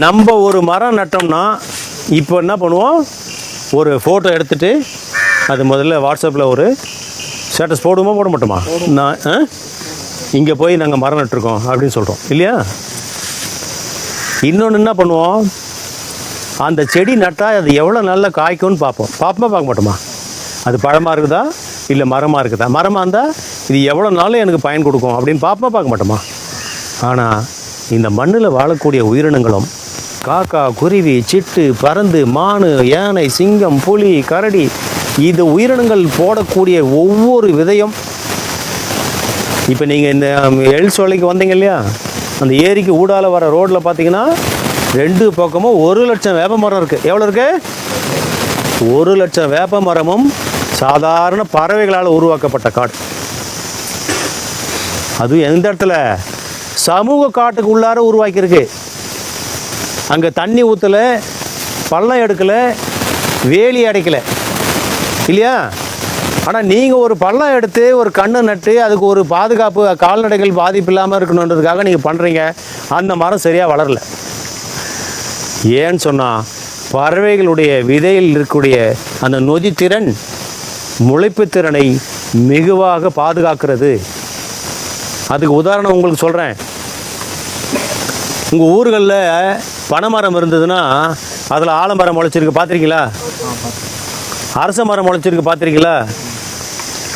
நம்ம ஒரு மரம் நட்டோம்னா இப்போ என்ன பண்ணுவோம்? ஒரு ஃபோட்டோ எடுத்துட்டு அது முதல்ல வாட்ஸ்அப்பில் ஒரு ஸ்டேட்டஸ் போடுமா போட மாட்டோமா? நான் இங்கே போய் நாங்கள் மரம் நட்டிருக்கோம் அப்படின்னு சொல்கிறோம் இல்லையா? இன்னொன்று என்ன பண்ணுவோம்? அந்த செடி நட்டால் அது எவ்வளோ நல்லா காய்க்கும்னு பார்ப்போம். பார்ப்போமா பார்க்க மாட்டோமா? அது பழமாக இருக்குதா? இல்லை மரமாக இருக்குதா? மரமாக இருந்தால் இது எவ்வளோ நாளும் எனக்கு பயன் கொடுக்கும் அப்படின்னு பார்ப்போமா பார்க்க மாட்டோமா? ஆனால் இந்த மண்ணில் வாழக்கூடிய உயிரினங்களும் காக்கா குருவி சிட்டு பறந்து மானு யானை சிங்கம் புலி கரடி இது உயிரினங்கள் போடக்கூடிய ஒவ்வொரு விதையும். இப்போ நீங்கள் இந்த எல் சோலைக்கு வந்தீங்க இல்லையா? அந்த ஏரிக்கு ஊடால வர ரோட்டில் பார்த்தீங்கன்னா ரெண்டு பக்கமும் ஒரு லட்சம் வேப்ப மரம் இருக்குது எவ்வளோ இருக்கு? ஒரு லட்சம் வேப்ப மரமும் சாதாரண பறவைகளால் உருவாக்கப்பட்ட காடு. அதுவும் எந்த இடத்துல? சமூக காட்டுக்கு உள்ளார உருவாக்கியிருக்கு. அங்கே தண்ணி ஊற்றல பள்ளம் எடுக்கலை வேலி அடைக்கல. இல்லையா? ஆனால் நீங்கள் ஒரு பள்ளம் எடுத்து ஒரு கண்ணு நட்டு அதுக்கு ஒரு பாதுகாப்பு கால்நடைகள் பாதிப்பு இல்லாமல் இருக்கணுன்றதுக்காக நீங்கள் பண்ணுறீங்க அந்த மரம் சரியாக வளரல. ஏன்னு சொன்னால் பறவைகளுடைய விதையில் இருக்கக்கூடிய அந்த நொதித்திறன் முளைப்பு திறனை மிகுவாக பாதுகாக்கிறது. அதுக்கு உதாரணம் உங்களுக்கு சொல்கிறேன் உங்கள் ஊர்களில் பனைமரம் இருந்ததுன்னா அதில் ஆலமரம் முளைச்சிருக்கு பார்த்துருக்கீங்களா அரச மரம் முளைச்சிருக்கு பார்த்துருக்கீங்களா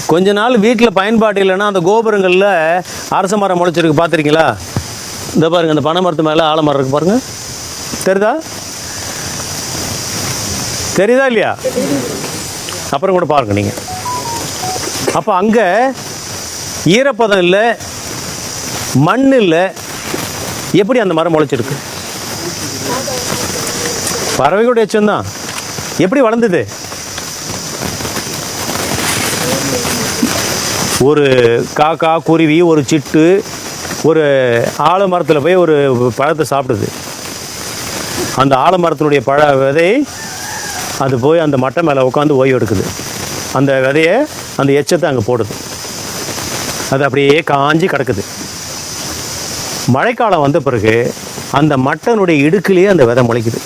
கொஞ்ச நாள் வீட்டில் பயன்பாடு இல்லைன்னா அந்த கோபுரங்களில் அரச மரம் முளைச்சிருக்கு பார்த்துருக்கீங்களா இந்த பாருங்க அந்த பனை மரத்து மேலே ஆலமரம் இருக்கு பாருங்க. தெரியுதா? தெரியுதா இல்லையா? அப்புறம் கூட பாருங்க நீங்கள் அப்போ அங்கே ஈரப்பதம் இல்லை மண் இல்லை எப்படி அந்த மரம் முளைச்சிருக்கு? பறவைகளுடைய எச்சம் தான் எப்படி வளர்ந்தது? ஒரு காக்கா குருவி ஒரு சிட்டு ஒரு ஆலமரத்தில் போய் ஒரு பழத்தை சாப்பிடுது அந்த ஆலமரத்தினுடைய பழ விதை அது போய் அந்த மட்டை மேலே உட்காந்து ஓய்வு எடுக்குது. அந்த விதையை அந்த எச்சத்தை அங்கே போடுது. அது அப்படியே காஞ்சி கிடக்குது. மழைக்காலம் வந்த பிறகு அந்த மட்டனுடைய இடுக்கிலேயே அந்த விதை முளைக்குது.